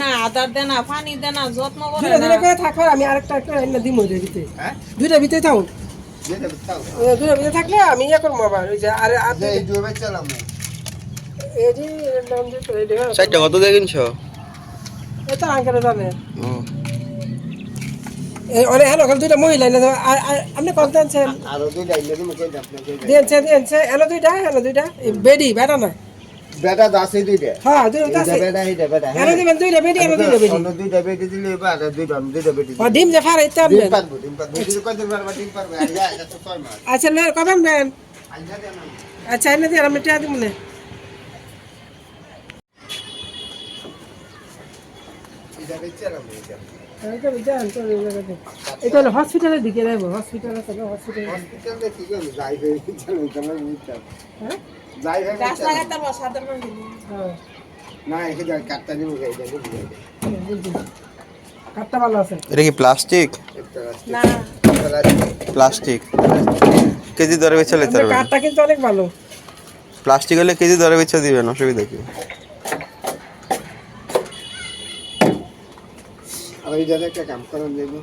না আদার দেনা পানি দেনা যত্ন করে দুইটা না। করে থাকো আমি আরেকটা করে এনে দিই মধ্যে ভিতরে। হ্যাঁ? দুইটা ভিতরে দুইটা ভিতরে থাকলে আমি ইয়ে করব আবার ওই যে আরে আর যে এই দুবে চালাম এই যে নাম যে তো এই যে চারটা কত দিয়ে কিনছো? এটা আঙ্কেলে জানে ও। এই অনেক হ্যালো দুইটা মহিলা এনে দেবো। আর আর আপনি কত আনছেন আরও দুইটা বেডি বেটা না। বেটা দাসে দুইটা। হ্যাঁ দুইটা আছে বেটা এটা বেটা এলো দিবেন দুইটা বেডি এলো দুইটা বেডি অন্য দুইটা বেটি দিলে আর দুইটা আমি দুইটা বেটি ও ডিম যে ফার ইতে ডিম পারব ডিম পারব। যদি কত দিন পারব? ডিম পারব। আর যা এটা তো ছয় মাস। আচ্ছা লে কবে দেন আচ্ছা এনে দিয়ে আমি টিয়া দিব না। এটা বেচালাম এটা। এটা এটা হলো হসপিটালের দিকে যাব হসপিটাল আছে হসপিটাল হসপিটালে কি করে যাই হয়ে? হ্যাঁ। যাই না এখানে কাটটা নিব ভালো আছে? এটা কি প্লাস্টিক একটা না। প্লাস্টিক কেজি দরে বেচা লেতে কিন্তু অনেক ভালো। প্লাস্টিক হলে কেজি দরে বেচা দিবেন অসুবিধা কি? ওই জায়গায় একটা কাম করেন দেবো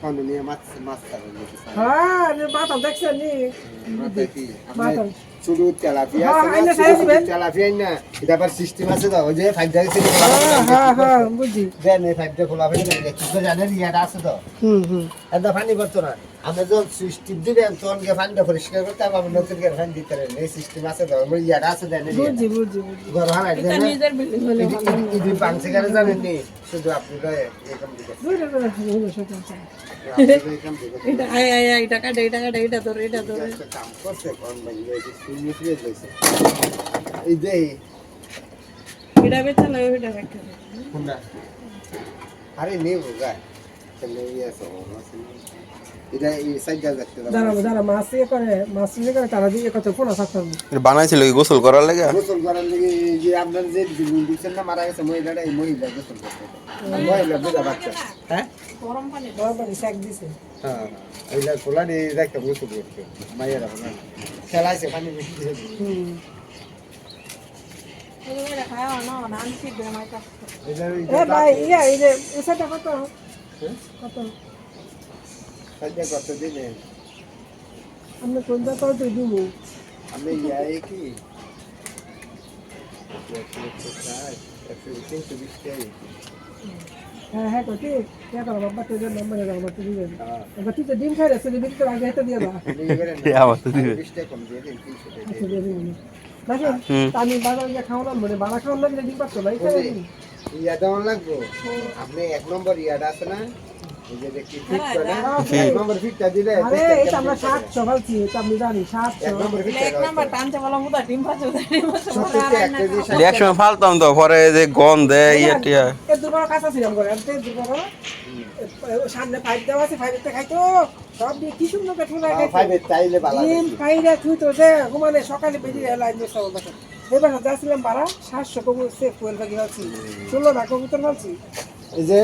কানু নিয়ে মাছ মাছ খাবেন হ্যাঁ মাথা দেখছেন শুধু তেলাপিয়া হ্যাঁ, আইনা না এটা আবার সিস্টেম আছে তো ওই যে ফাইভ ডে সিস্টেম হ্যাঁ হ্যাঁ হ্যাঁ বুঝছি। দেন এই ফাইভ ডে খোলা হবে না কি করে জানেন ইয়াটা আছে তো? হুম হুম। এটা পানি করতো না। আমরা যখন সুইচ টিপ দিবেন তখন গিয়ে পানিটা পরিষ্কার করতে হবে আবার নতুন করে পানি দিতে পারেন এই সিস্টেম আছে তো ওই ইয়াটা আছে দেন বুঝছি বুঝছি ঘর হারাই দেন। ইদি পাংসে করে জানেন নি শুধু আপনি এরকম দিকে দুইটা করে হলো সেটা আছে। আপনি তো এরকম দিকে এটা আয় আয় আয় এটা কাটে এটা কাটে এটা ধরে এটা ধরে একটা কাম করছে কোন ভাই এই যে সুইচ দিয়ে দিয়েছে এই যে এটা বেচা লাগে এটা রাখতে হবে। কোনটা আরে নেব গা তাহলে ইয়ে আছে এটা এই সাইডটা দেখতে যারা যারা মাছ ইয়ে করে মাছ ইয়ে করে তারা দিয়ে কত ফোন থাকতে হবে এটা বানাইছিল কি গোসল করার লাগে গোসল করার লেগে এই যে আপনার যে দিচ্ছেন না মারা গেছে মহিলাটা এই মহিলা গোসল করতে মহিলা বুঝা বাচ্চা। হ্যাঁ? গরম পানি বড় বড় শাক দিছে হ্যাঁ এইটা খোলা নিয়ে দেখতে গোসল করতে মাইয়ারা বলে খেলাইছে পানি বেশি দিয়ে। হুম কত? কত? কত আমরা কোনটা তো তুই দিব। আমি ইয়া কি? একশো একশো ষাট, একশো তিনশো হ্যাঁ হ্যাঁ কত কে? করো বাবা তো যে নম্বরে দাও বাবা তুই দিবেন। হ্যাঁ এবার তুই তো ডিম খাই রেছে ডিম তো আগে এটা দিয়ে দাও। এ আমার তো দিবে। দিয়ে আচ্ছা দিয়ে। আমি বাজারে গিয়ে খাওয়ালাম মানে বাড়া খাওয়ান ডিম পাচ্ছ না এই ওই যে ইয়াটা আমার লাগবো? আপনি এক নম্বর ইয়াটা আছে না? যে হ্যাঁ, এক নম্বর ফিটটা দিলে আরে এটা আমরা সাতশো ভাবছি এটা আমি জানি সাতশো এক নম্বর ফিটটা এক নাম্বার টানতে বলা মুদা ডিম পাচ্ছে ডিম পাচ্ছে সত্যি এক কেজি ষাট এক সময় ফালতাম তো পরে যে গন্ধে ইয়ে টিয়া। সামনে ফাইভ দেওয়া আছে খাইতো। সব দিয়ে কি সুন্দর পেট তুই তো ঘুমানে সকালে বেরিয়ে লাইন দিয়ে সব এবার যাচ্ছিলাম বাড়া সাতশো কবুতর সে ফুয়েল ষোলো না কবুতর এই যে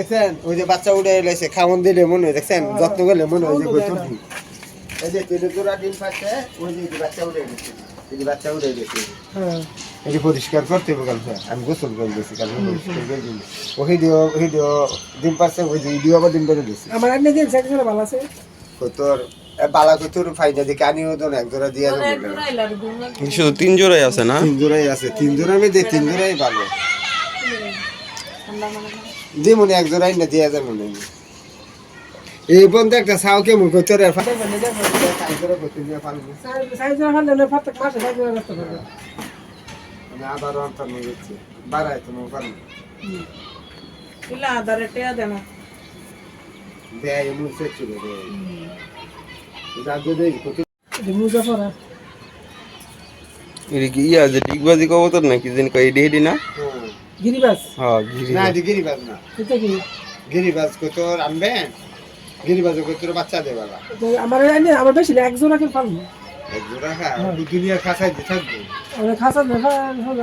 দেখছেন? ওই যে বাচ্চা উঠে এলেছে খাওয়ান দিলে মনে হয় দেখছেন? যত্ন করলে মনে হয় যে এই যে তিনজোড়া ডিম পাচ্ছে ওই যে বাচ্চা উঠে গেছে এই যে বাচ্চা উঠে গেছে। হ্যাঁ। এই যে পরিষ্কার করতে হবে কালকে আমি গোসল করে দিয়েছি কালকে পরিষ্কার করে দিই ও হিডিও হিডিও ডিম পাচ্ছে ওই যে হিডিও আবার ডিম পেরে দিয়েছি। আমার একদিন দিন সেখানে ভালো আছে। তোর বালা কতুর ফাইদা দিকে আনিও তো না এক জোড়া দিয়ে শুধু তিন জোড়াই আছে না? তিন জোড়াই আছে তিন জোড়া আমি দিই তিন জোড়াই ভালো। মানে দি মনে এক জোড়াই না দিয়ে যায় মনে। এই বন্ধু একটা সাও কেমন করতে রে দিয়ে পারব সাইজ হলে প্রত্যেক মাসে সাইজ রাখতে পারবে আমি আবার অন্তর নিয়ে যাচ্ছি। বাড়াই তোমার পারব আদারে টেয়া দেনা দেয় এমন সে ছিল রে যাকে দেই কত মুজাফরা এটা কি ইয়া যে ডিগবাজি কবুতর নাকি? যেন কই এডি না? গিরিবাস? হ্যাঁ ঘিরি না এটি না। এটা কি? গিরিবাজ কত আনবেন গিরিবাজ কত বাচ্চা দেবালা আমার এনে আমার বেশি না, এক জোড়া কি পারব এক জোড়া খা দুনিয়া খাসাই দিয়ে থাকবে। আমার খাসা দেখা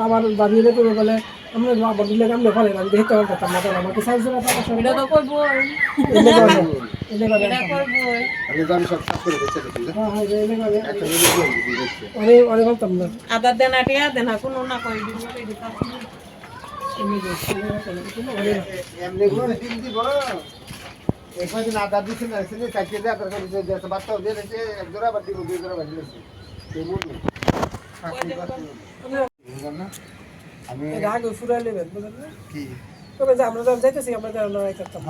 আমার বাড়ি এলে তো বলে আমরা বাড়ি লেগে আমরা ফলে আমি দেখতে পারতাম না তখন আমাকে সাইজ জোড়া পাওয়া এটা তো কইব এলে করে এটা কইব আমি তো সব সাফ করে বেঁচে দিচ্ছি হ্যাঁ হ্যাঁ এলে করে একটা মিনিট দিয়ে দিচ্ছি। দেখছি অনেক অনেক বলতাম না। আদার দেনা টেয়া দেনা কোনো না কই করে না, না। করে দিব মাস না আদার দিচ্ছে না সিনে কাটিয়ে দেয় আদার করে দিয়ে দিচ্ছে এক জোড়া বাদ দিব দুই জোড়া বাদ দিয়েছে আমি আগে ফুরাই নেবেন? কি তবে আমরা যখন যাইতেছি, আমরা যেন লড়াই করতাম।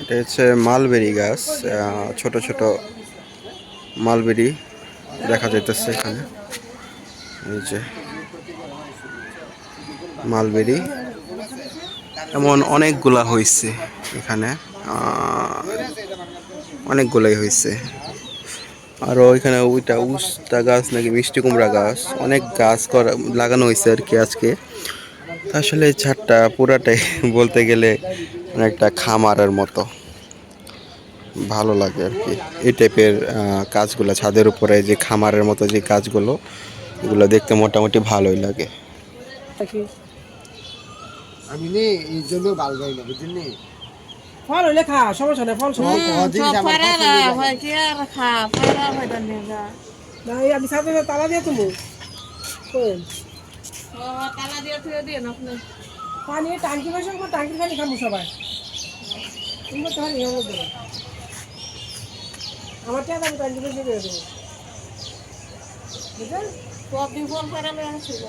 এটা- হচ্ছে মালবেরি গাছ ছোট ছোট মালবেরি দেখা যাইতেছে এখানে। এই যে মালবেরি। এমন অনেকগুলা হয়েছে এখানে অনেকগুলাই হয়েছে। আরও এখানে ওইটা উস্তা গাছ নাকি মিষ্টি কুমড়া গাছ অনেক গাছ করা লাগানো হয়েছে আর কি আজকে। আসলে এই ছাদটা পুরাটাই বলতে গেলে অনেকটা খামারের মতো। ভালো লাগে আর কি। এই টাইপের কাজগুলো ছাদের উপরে যে খামারের মতো যে কাজগুলো এগুলো দেখতে মোটামুটি ভালোই লাগে। আমি নে এই জন্য বাল গাই না বুঝলি ফল হইলে খা, সমস্যা নেই, ফল সমস্যা হয় হয় না, আমি সাথে তালা দিয়ে তুমি তালা দিয়ে তুই দিয়ে আপনি পানি টাঙ্কি বসে টাঙ্কির পানি খামু সবাই। তুমি তো পানি খাব আমার টাকা আমি টাঙ্কি বসে করে দেবো। বুঝলেন? সব দিন ফল ফারালে আসছিল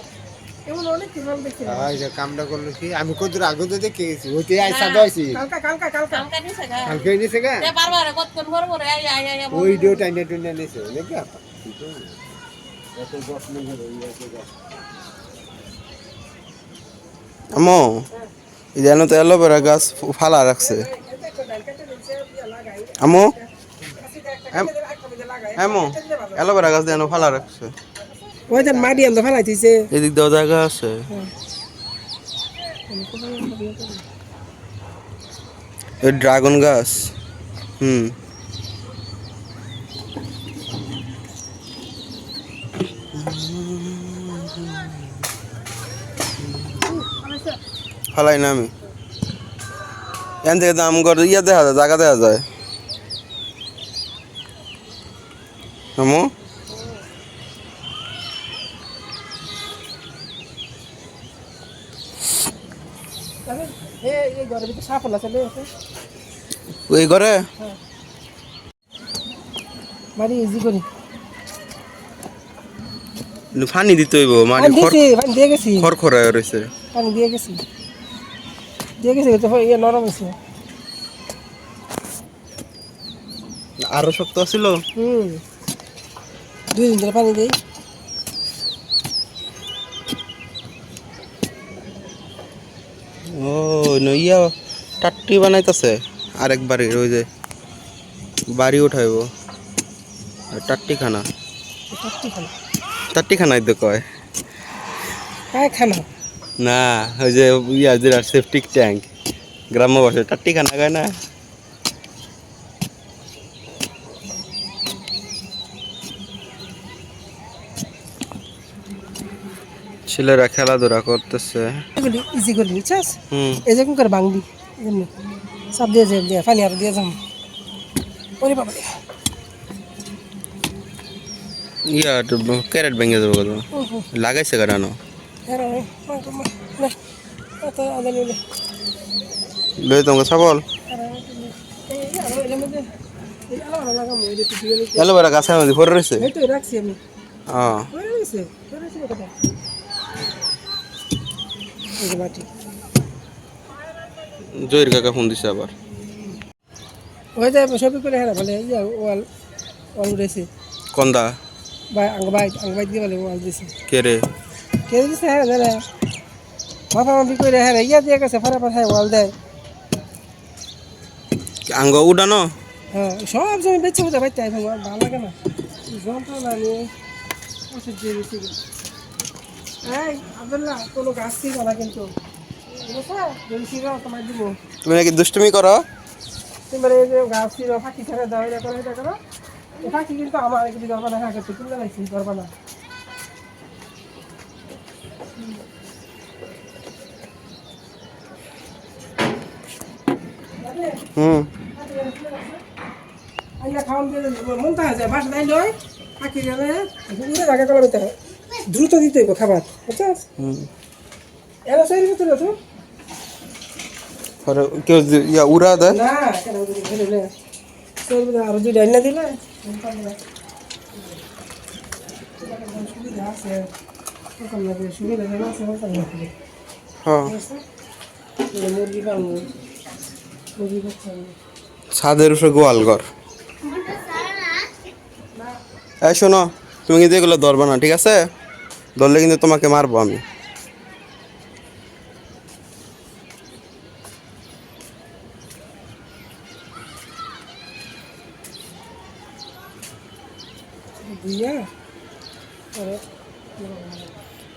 এমন অনেক কীভাবে দেখছি এই যে কামটা করল কি আমি কত আগে তো দেখে গেছি ওইটাই আইসা দইছি কালকা কালকা কালকা কালকা দিছে গা কালকে নিছে গা এ বারবার কত কোন ভর ভরে আই আই আই ওই ডিও টাইনে টুইনে নিছে নাকি আপা এত যত্ন করে ইয়ে করে আমো এই তো অ্যালোভেরা গাছ ফালা রাখছে আমো আমো অ্যালোভেরা গাছ যেন ফালা রাখছে ওই যে মাটি আমরা ফেলাইতেছে। এদিক দেওয়া জায়গা আছে। এই ড্রাগন গাছ। হুম। ফালাই না আমি। এখান থেকে দাম করে ইয়ে দেখা যায় জায়গা দেখা যায়। আমো এই ঘরের ভিতরে সাফল আছে লে আছে ওই ঘরে? মারি ইজি করি। ফানি দিতে হইব মানে পানি পানি দিয়ে গেছি। খড়খড়া রয়েছে পানি দিয়ে গেছি। দিয়ে গেছি তো ইয়ে নরম হয়েছে আরও শক্ত ছিল হুম। দুই দিন ধরে পানি দিই। ও নইয়া টাট্টি বানাইতেছে আরেক বাড়ির ওই যে বাড়ি উঠাইব। টাট্টিখানা। খানা সত্যি খানা টাট্টি খানাই তো কয়। খানা না ওই যে ইয়া যে সেফটিক ট্যাঙ্ক। গ্রাম্য ভাষায় টাট্টিখানা কয় না? ছেলেরা খেলাধুলা করতেছে। এগুলি ইজি করে নিচ্ছাস হুম। এই যে করে এমনি। সব দিয়ে যাই দিয়ে পানি আর দিয়ে যাম ওরে বাবা। ইয়া ক্যারেট ভেঙে দেবো কত লাগাইছে কাটানো নিলে। লই তোমাকে সবল এরা, এই, এই, আরও এর মধ্যে, এই আলাদা লাগামো, এই যে একটু দিয়ে নিতে। এলোবেরা গাছের ভরে রয়েছে? তো রাখছি আমি। হ্যাঁ হয়ে গেছে হয়ে গেছে কথা এই যে মাটি জয়ের কাকা ফোন দিছে আবার। ওই যে সবই করে হ্যাঁ বলে ইয়া ওয়াল ওয়াল উঠেছে। কন্দা? ভাই আঙ্গ ভাই আঙ্গ ভাই দিয়ে বলে ওয়াল দিয়েছে কে রে? কে দিছে হ্যাঁ জানে মাথা মাফি করে হ্যাঁ ইয়া দিয়ে গেছে ফটাফট হ্যাঁ ওয়াল দেয়। আঙ্গ উডানো হ্যাঁ সব জমি বেঁচে বুঝে এখন আর ভালো লাগে না। যন্ত্রণা নিয়ে। ওষুধ দিয়ে তুমি নাকি দুষ্টুমি করো? হুম। খাওয়ান মন যায় বাসা তাই লয়। পাখি গেলে জায়গা করা দ্রুত দিতে হইব খাবার। বুঝছস হুম। এরা সেই ভিতরে তো পরে কেউ ইয়া উড়া দেয়? না কেন আরও আইনা দিলে? হ্যাঁ। ছাদের উপরে গোয়াল ঘর এই শোনো তুমি কিন্তু এগুলো ধরবে না ঠিক আছে? ধরলে কিন্তু তোমাকে মারবো আমি।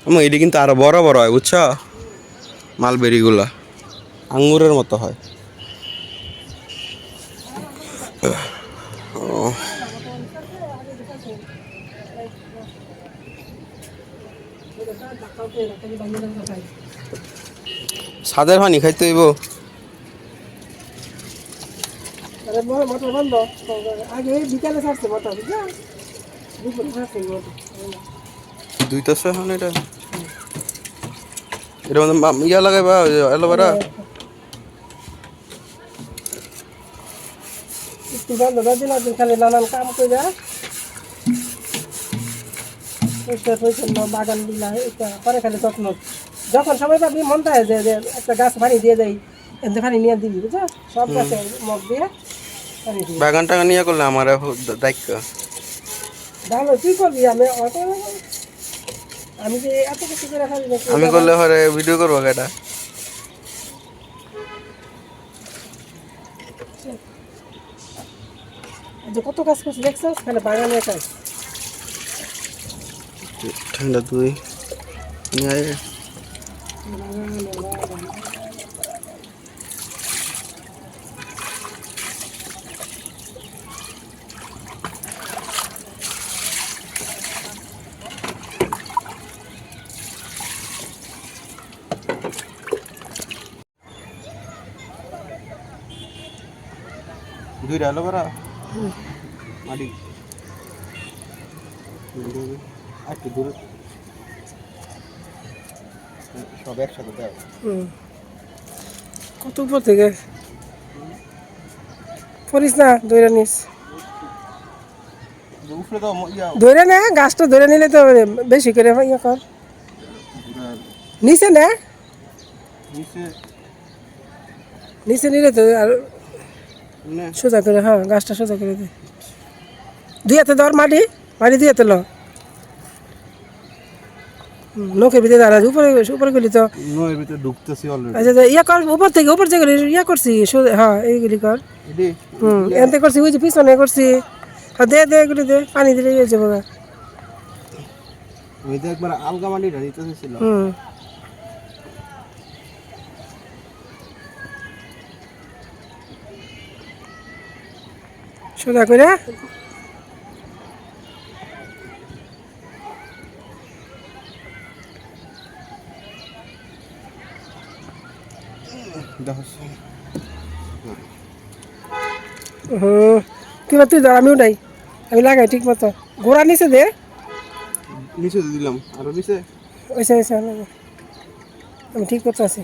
আমার এটি কিন্তু আরও বড় বড় হয় বুঝছ? মালবেরিগুলা। আঙ্গুরের মতো হয় ও, ছাদের পানি খাইতে হইব আরে বড় মোটর বন্ধ আগে বিকালে ছাড়ছে বুঝলা দুপুরে ছাড়ছে মোটর দুইটাছে এখন এটা। এটা মধ্যে মা- ইয়া অ্যালোভেরা একটু দিলাম তুই খালি নানান কাম করে যা পরিষ্কার পরিচ্ছন্ন বাগান দিলা এটা পরে খালি যত্ন। যখন সময় পাবি মন চায় যে যে একটা গাছ পানি দিয়ে দেয় এতে পানি নিয়ে দিবি বুঝছ? সব গাছে মগ দিয়ে পানি দিবি। বাগান টাগান নিয়ে করলে আমার দায়িত্ব। ভালো তুই করবি আমি অত আমি যে এত কিছু করে খালি আমি করলে হরে ভিডিও করব এটা। যে কত কাজ করছি দেখছ? খালি বাগানের কাজ ঠান্ডা দুই নিয়ে আয়। দুইটা অ্যালোভেরা মাটি কি দূরে। সব একসাথে হুম। কত উপর থেকে? পড়িস না ধরে নিস। ধরে নে গাছটা ধরে নিলে তো বেশি করে ইয়ে কর। নিচে না। নিচে। নিলে তো আর সোজা করে হ্যাঁ গাছটা সোজা করে দে। দুই হাতে ধর মাটি মাটি দুই হাতে ল। নখের ভিতরে দাঁড়া উপরে উপরে গেলি তো। নয়ের ভিতরে ঢুকতেছি অলরেডি আচ্ছা আচ্ছা, ইয়া কর উপর থেকে উপর থেকে ইয়া করছি হ্যাঁ এইগুলি কর। হুম এনতে করছি ওই যে পিছনে করছি। হ্যাঁ দে দে এগুলি দে পানি দিলে ইয়ে যাব তো একবার আলগা হুম। সোজা করে। হুম কিবা তুই ধর আমিও নাই? আমি লাগাই ঠিক মতো। ঘোড়া নিচে দে। নিচে দিয়ে দিলাম। আরও নিচে? ওইসে ওইসে আমি ঠিক করতে আছি।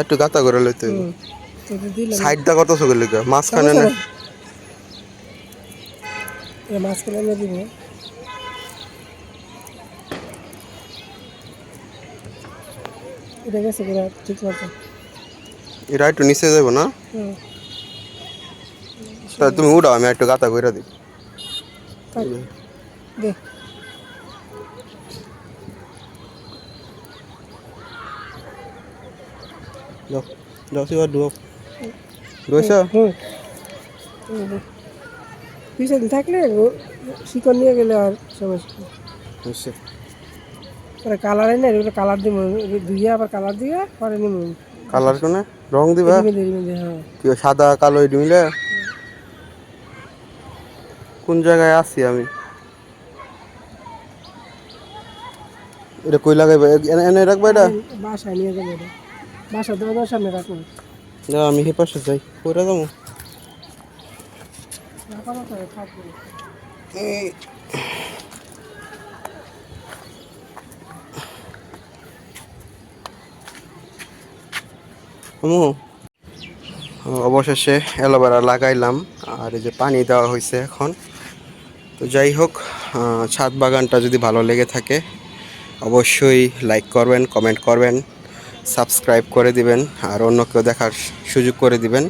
একটু গাতা করে লইতে সাইডটা কত চোখের লিখে মাঝখানে না? মাঝখানে এনে দিব এটা গেছে ঘোড়া ঠিক মতো এটা একটু নিচে যাব না হুম তা তুমি উঠাও আমি একটু গাতা করে দিই থাক। দে যাও যাও সিবার ডুব রয়েছে হুম হুম, দে। পিছনে থাকলে ও- শিকড় নিয়ে গেলে আর সমস্যা। হচ্ছে পরে কালার এনে এগুলো কালার দিব ধুইয়া আবার কালার দিয়ে পরে নিব কালার কোনে? রং দিবা? হ্যাঁ। কি সাদা কালো এটি মিলে কোন জায়গায় আছি আমি? এটা কই লাগাইবা? এনে- রাখবা এটা? বাসায় নিয়ে যাব এটা। বাসা দরজার সামনে রাখব। না আমি হে পাশে যাই। কইরা যাব রাখার মতো থাকবে আমু অবশেষে অ্যালোভেরা লাগাইলাম, আর এই যে পানি দেওয়া হয়েছে এখন। তো যাই হোক ছাদ বাগানটা যদি ভালো লেগে থাকে, অবশ্যই লাইক করবেন কমেন্ট করবেন সাবস্ক্রাইব করে দিবেন, আর অন্য কেউ দেখার সুযোগ করে দিবেন।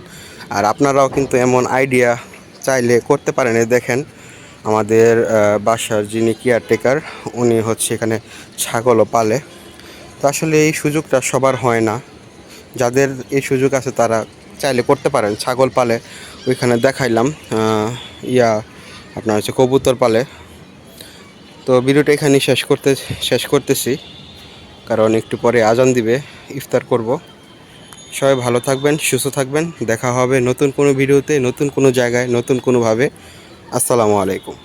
আর আপনারাও কিন্তু এমন আইডিয়া চাইলে করতে পারেন। দেখেন, আমাদের বাসার যিনি কেয়ারটেকার উনি হচ্ছে এখানে ছাগলও পালে। তো আসলে এই সুযোগটা সবার হয় না। যাদের এই সুযোগ আছে তারা চাইলে করতে পারেন। ছাগল পালে, ওইখানে দেখাইলাম ইয়া, আপনার হচ্ছে কবুতর পালে। তো ভিডিওটা এখানেই শেষ করতে, শেষ করতেছি। কারণ একটু পরে আজান দিবে, ইফতার করব। সবাই ভালো থাকবেন, সুস্থ থাকবেন। দেখা হবে নতুন কোনো ভিডিওতে, নতুন কোনো জায়গায়, নতুন কোনোভাবে। আসসালামু আলাইকুম।